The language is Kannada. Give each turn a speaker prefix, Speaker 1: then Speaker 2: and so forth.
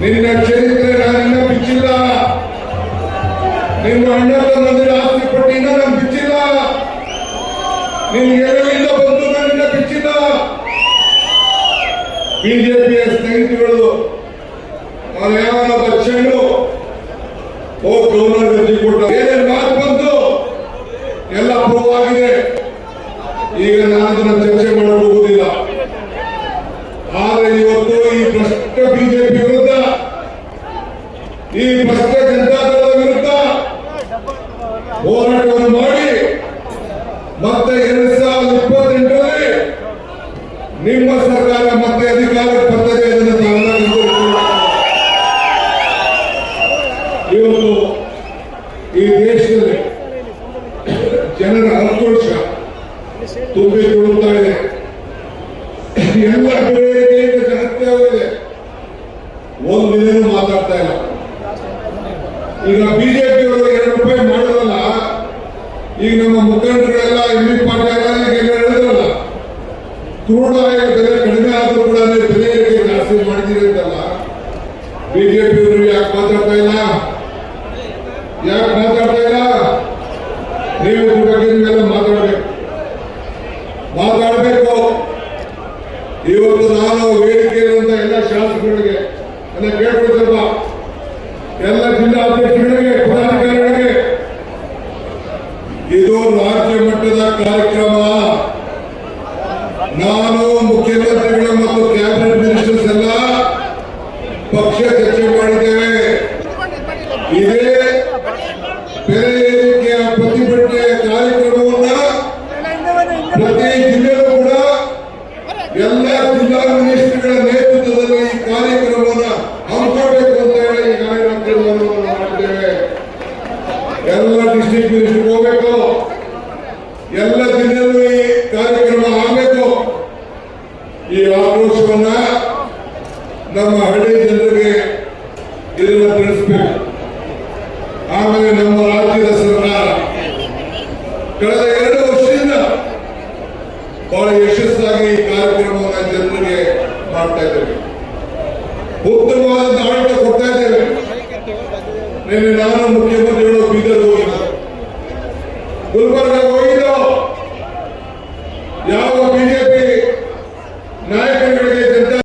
Speaker 1: ನಿನ್ನ ಚರಿತ್ರೆ ನಾನಿನ್ನ ಬಿಚ್ಚಿಲ್ಲ. ನಿಮ್ಮ ಅಣ್ಣ ತಮ್ಮಂದಿರ ಆಸ್ತಿ ಪಟ್ಟಿನ ನಾನು ಬಿಚ್ಚಿಲ್ಲ. ನಿನ್ಗೆ ಎಲ್ಲಿಂದ ಬಂದು ನಾನಿನ್ನ ಬಿಚ್ಚಿಲ್ಲ. ಬಿಜೆಪಿಯ ಸ್ನೇಹಿತರು ಯಾವನೊಬ್ಬ ಚೆಂಡು ಓ ಗೌರ್ನರ್ ಅರ್ಜಿ ಕೊಟ್ಟ ಏನೇನು ಮಾತು ಬಂತು ಎಲ್ಲ ಪ್ರೂವ್ ಆಗಿದೆ ಈಗ ನಾನು ಚರ್ಚೆ ಮಾಡಲು ಹೋಗುದಿಲ್ಲ ಆದರೆ ಇವತ್ತು ಈ ಭ್ರಷ್ಟ ಬಿಜೆಪಿ ವಿರುದ್ಧ ಈ ಭ್ರಷ್ಟ ಜನತಾದಳದ ವಿರುದ್ಧ ಹೋರಾಟವನ್ನು ಮಾಡಿ ಮತ್ತೆ ಎರಡ್ ಸಾವಿರದ ಇಪ್ಪತ್ತೆಂಟರಲ್ಲಿ ನಿಮ್ಮ ಸರ್ಕಾರ ಮತ್ತೆ ಅಧಿಕಾರಕ್ಕೆ ಬರ್ತದೆ ಅದನ್ನು ತಾವೆಲ್ಲ. ಇವತ್ತು ಈ ದೇಶದಲ್ಲಿ ಜನರ ಆಕ್ರೋಶ ತುಂಬಿಕೊಳ್ಳುತ್ತಾ ಇದೆ ಎಲ್ಲ ಬೇಡಿಕೆಯಿಂದ ಜನತೆ ಒಂದಿನೇನು ಮಾತಾಡ್ತಾ ಇಲ್ಲ ಈಗ ಬಿಜೆಪಿ ಅವರು ಎರಡು ರೂಪಾಯಿ ಮಾಡೋದಲ್ಲ ಈಗ ನಮ್ಮ ಮುಖಂಡರೆಲ್ಲ ಎಂ ಪಿ ಪಾಟೀಲ್ ಹೇಳಿದ್ರಲ್ಲ ಕ್ರೂಡ್ ಆಯಿಲ್ ಬೆಲೆ ಕಡಿಮೆ ಆದ್ರೂ ಕೂಡ ಬೆಲೆ ಏರಿಕೆ ಜಾಸ್ತಿ ಮಾಡ್ತೀರಿ ಅಂತಲ್ಲ? ಬಿಜೆಪಿ ಅವರು ಯಾಕೆ ಮಾತಾಡ್ತಾ ಇಲ್ಲ? ಯಾಕೆ ಮಾತಾಡ್ತಾ ಇಲ್ಲ? ನೀವು ಬಗ್ಗೆ ನೀವೆಲ್ಲ ಮಾತಾಡಬೇಕು. ಮಾತಾಡಬೇಕು. ಇವತ್ತು ನಾನು ವೇದಿಕೆ ಎಲ್ಲ ಶಾಸಕರಿಗೆ ಎಲ್ಲ ಕೇಳ್ಕೊಳ್ತೇವ ಎಲ್ಲ ಜಿಲ್ಲಾ ರಾಜ್ಯ ಮಟ್ಟದ ಕಾರ್ಯಕ್ರಮ. ನಾನು ಮುಖ್ಯಮಂತ್ರಿಗಳು ಮತ್ತು ಕ್ಯಾಬಿನೆಟ್ ಮಿನಿಸ್ಟರ್ಸ್ ಎಲ್ಲ ಪಕ್ಷ ಚರ್ಚೆ ಮಾಡಿದ್ದೇವೆ. ಇದೇ ಬೆಲೆ ಏರಿಕೆಯ ಪ್ರತಿಭಟನೆಯ ಕಾರ್ಯಕ್ರಮವನ್ನ ಪ್ರತಿ ಜಿಲ್ಲೆಯಲ್ಲೂ ಕೂಡ ಎಲ್ಲ ಜಿಲ್ಲಾ ಮಿನಿಸ್ಟರ್ಗಳ ನೇತೃತ್ವದಲ್ಲಿ ಈ ಕಾರ್ಯಕ್ರಮವನ್ನು ಹಮ್ಮಿಕೊಳ್ಬೇಕು ಅಂತ ಹೇಳಿ ಈಗಾಗಲೇ ಮಾಡಿದ್ದೇವೆ. ಎಲ್ಲ ಡಿಸ್ಟ್ರಿಕ್ಟ್ ಮಿನಿಸ್ಟರ್ ಹೋಗ್ಬೇಕು. ಎಲ್ಲ ಜಿಲ್ಲೆಯಲ್ಲೂ ಈ ಕಾರ್ಯಕ್ರಮ ಆಗಬೇಕು. ಈ ಆಕ್ರೋಶವನ್ನ ನಮ್ಮ ಹಳ್ಳಿ ಜನರಿಗೆ ಇದನ್ನ ತಿಳಿಸ್ಬೇಕು. ಆಮೇಲೆ ನಮ್ಮ ರಾಜ್ಯದ ಸರ್ಕಾರ ಕಳೆದ ಎರಡು ವರ್ಷದಿಂದ ಬಹಳ ಯಶಸ್ಸಾಗಿ ಈ ಕಾರ್ಯಕ್ರಮವನ್ನು ಜನರಿಗೆ ಮಾಡ್ತಾ ಇದ್ದೇವೆ. ಉತ್ತಮವಾದ ಆಡಳಿತ ಕೊಡ್ತಾ ಇದ್ದೇವೆ. ನಿನ್ನೆ ನಾನು ಮುಖ್ಯಮಂತ್ರಿಗಳು ಬೀದರ್